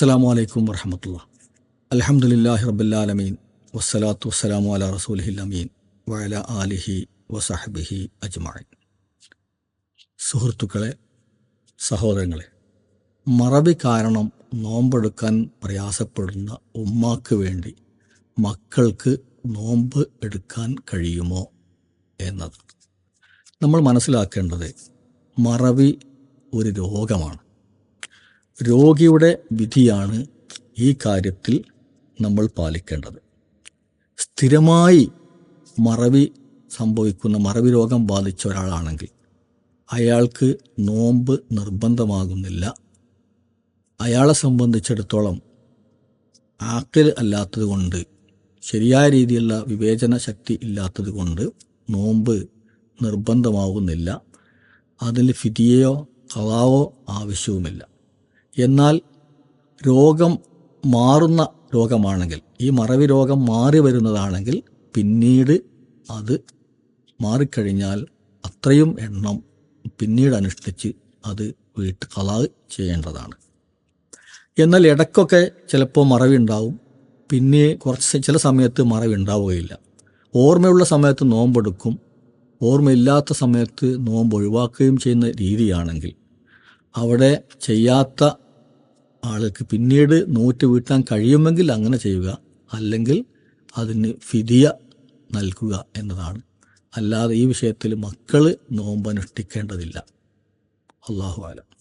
അസ്സാം വലൈക്കും വർഹമത്തുള്ള അലഹമുല്ലാഹി റബുല്ലാലമീൻ വസ്സലാത്തു വസ്സലാമു അല റസൂലിഹിൽ അമീൻ. വയല ആലിഹി വസഹബിഹി അജ്മാൻ സുഹൃത്തുക്കളെ സഹോദരങ്ങളെ മറവി കാരണം നോമ്പെടുക്കാൻ പ്രയാസപ്പെടുന്ന ഉമ്മാക്ക് വേണ്ടി മക്കൾക്ക് നോമ്പ് എടുക്കാൻ കഴിയുമോ എന്നത്? നമ്മൾ മനസ്സിലാക്കേണ്ടത് മറവി ഒരു രോഗമാണ്. രോഗിയുടെ വിധിയാണ് ഈ കാര്യത്തിൽ നമ്മൾ പാലിക്കേണ്ടത്. സ്ഥിരമായി മറവി സംഭവിക്കുന്ന മറവി രോഗം ബാധിച്ച ഒരാളാണെങ്കിൽ അയാൾക്ക് നോമ്പ് നിർബന്ധമാകുന്നില്ല. അയാളെ സംബന്ധിച്ചിടത്തോളം ആക്കൽ അല്ലാത്തത് കൊണ്ട് ശരിയായ രീതിയിലുള്ള വിവേചന ശക്തി ഇല്ലാത്തത് കൊണ്ട് നോമ്പ് നിർബന്ധമാകുന്നില്ല. അതിൽ ഫിതിയോ കവാവോ ആവശ്യവുമില്ല. എന്നാൽ രോഗം മാറുന്ന രോഗമാണെങ്കിൽ ഈ മറവി രോഗം മാറി വരുന്നതാണെങ്കിൽ പിന്നീട് അത് മാറിക്കഴിഞ്ഞാൽ അത്രയും എണ്ണം പിന്നീട് അനുഷ്ഠിച്ച് അത് വീട്ട് കലാ ചെയ്യേണ്ടതാണ്. എന്നാൽ ഇടയ്ക്കൊക്കെ ചിലപ്പോൾ മറവി ഉണ്ടാവും. പിന്നെ കുറച്ച് ചില സമയത്ത് മറവി ഉണ്ടാവുകയില്ല. ഓർമ്മയുള്ള സമയത്ത് നോമ്പെടുക്കും. ഓർമ്മയില്ലാത്ത സമയത്ത് നോമ്പ് ഒഴിവാക്കുകയും ചെയ്യുന്ന രീതിയാണെങ്കിൽ അവിടെ ചെയ്യാത്ത ആൾക്ക് പിന്നീട് നൂറ്റ് വീട്ടാൻ കഴിയുമെങ്കിൽ അങ്ങനെ ചെയ്യുക അല്ലെങ്കിൽ അതിന് ഫിദിയ നൽകുക എന്നതാണ്. അല്ലാതെ ഈ വിഷയത്തിൽ മക്കൾ നോമ്പനുഷ്ഠിക്കേണ്ടതില്ല. അള്ളാഹു ആലം